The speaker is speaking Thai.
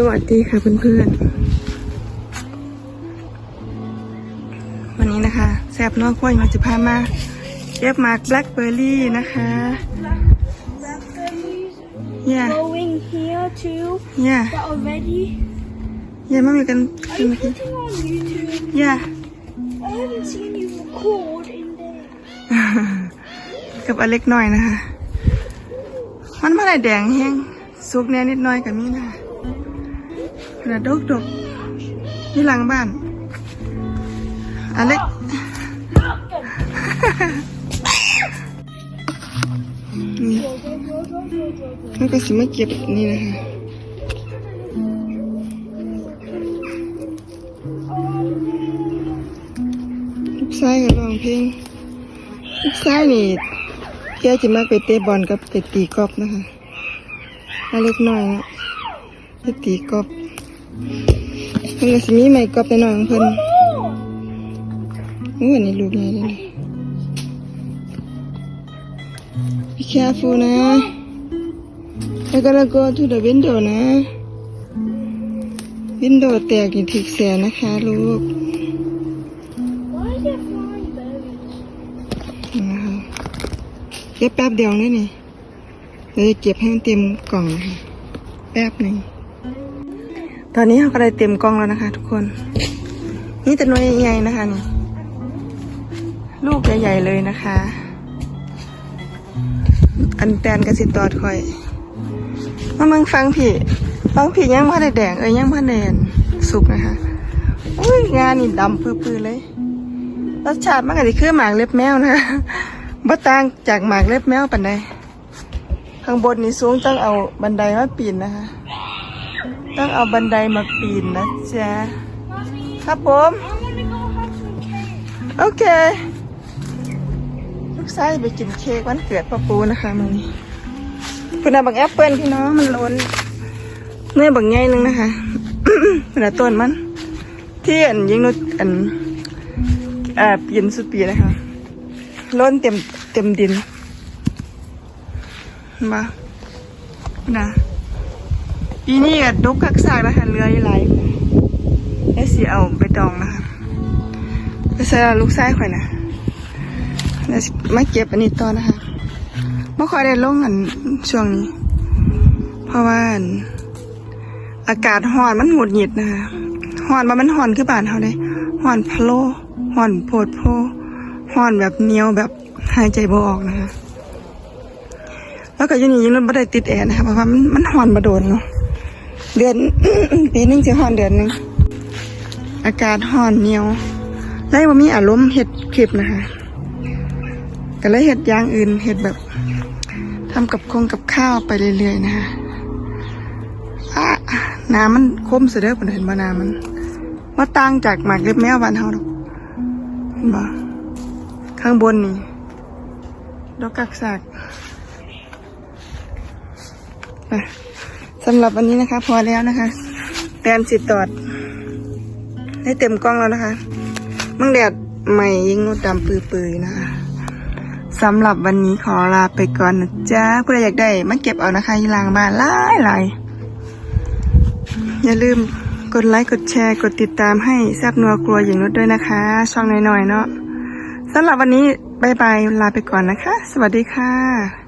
สวัสดีค่ะเพื่อนๆ วันนี้นะคะแซบนัวขั้วมาจะพามาเก็บหมากแบล็คเบอร์รี่นะคะ Blackberries yeah growing here too yeah that are ready. yeah ไม่มีกัน Are you putting on YouTube? yeah I haven't seen you record in there. กับอเล็กน้อยนะคะ มันมาได้แดงแห้งสุกแน่นิดหน้อยกับมีนะคะ ขนาดกดกนี่หลังบ้านอเล็กนี่มันก็สิมาเก็บนี่นะคะลูกชายก็ร้องเพลงลูกชายนี่แกจะมาไปเตะบอลกับไปตีกอล์ฟนะคะอาเล็กน้อยนะ ไปตีกอล์ฟเพิ่นก็สิมีไม้กอล์ฟแต่น้อยของเพิ่นโอ้อันนี้ลูกใหญ่เลยนะ Be careful นะ I gotta go to the window นะ วินโดแตกนี่ถึกแสนนะคะลูกนะคะเก็บแป๊บเดียวนี่นี่เราจะเก็บให้มันเต็มกล่องนะคะแป๊บหนึ่ง ตอนนี้เราก็ได้เต็มกล่องแล้วนะคะ ทุกคน นี่แต่หน้อยใหญ่ๆนะคะนี่ลูกใหญ่ๆเลยนะคะ อันแตนกระสิตอดคอย มามึงฟังพี่ฟังพี่ยังพ่ได้แดงเอ้ยยังพ่แดงสุกนะคะอุ้ยงานนี่ดำปื้อๆเลยรสชาติมันก็สิคือหมากเล็บแมวนะบ่ต่างจากหมากเล็บแมวปานใดข้างบนนี่สูงต้องเอาบันไดมาปีนนะคะ ต้องเอาบันไดมาปีนนะจ๊ะ ครับผม โอเค ลูกชายไปกินเค้กวันเกิดพ่อปูนะคะมันนี้คุณอาบักแอปเปิลพี่น้องมันล้นเนื้อบักใหญ่หนึงนะคะคุณอาต้นมัน ที่อันยิงนุดอันอ่าปีนสุดปีนะคะล้นเต็มเต็มดินมานะ ปีนี้ก็ดกคักซากนะคะเรือยี่ไหลายแล้วสีเอาไปดองนะคะไปใส่ลูกไส้ข่อยนะเดี๋ยวมาเก็บอันนี้ต่อนะคะไม่ค่อยได้ลงอันช่วงนี้ เพราะว่าอากาศร้อนมันหงุดหงิดนะคะร้อนมามันร้อนคือบ้านเขาเลยร้อนพะโลร้อนโพดโพร้อนแบบเหนียวแบบหายใจบ่ออกนะคะแล้วก็ยังนี้ยังรถไม่ได้ติดแอร์นะคะเพราะว่ามันมันร้อนมาโดนเนาะ เดือน ปีหนึงจะร้อนเดือนหนึงอากาศร้อนเหนียวเลยว่ามีอารมณ์เห็ดคลิปนะคะก็เลยเห็ดอย่างอื่นเห็ดแบบทำกับคงกับข้าวไปเรื่อยๆนะคะอะน้ำมันคมเสด้อผมเห็นว่าน้ำมันว่าต่างจากหมากเล็บแมวบ้านเฮาดอกเห็นบ่ข้างบนนี่ดอกกักสากไป สำหรับวันนี้นะคะ พอแล้วนะคะแตนสิตอด ได้เต็มกล้องแล้วนะคะมังแดดใหม่ยิงนูดดำปืยๆนะคะสำหรับวันนี้ขอลาไปก่อนนะจ๊ะผู้ใดอยากได้มาเก็บเอานะคะยีลางบ้านหลายหลายอย่าลืมกดไลค์กดแชร์กดติดตามให้แซบนัวกลัวอย่างนุดด้วยนะคะ ช่องน้อยๆเนาะสำหรับวันนี้บายบายลาไปก่อนนะคะ สวัสดีค่ะ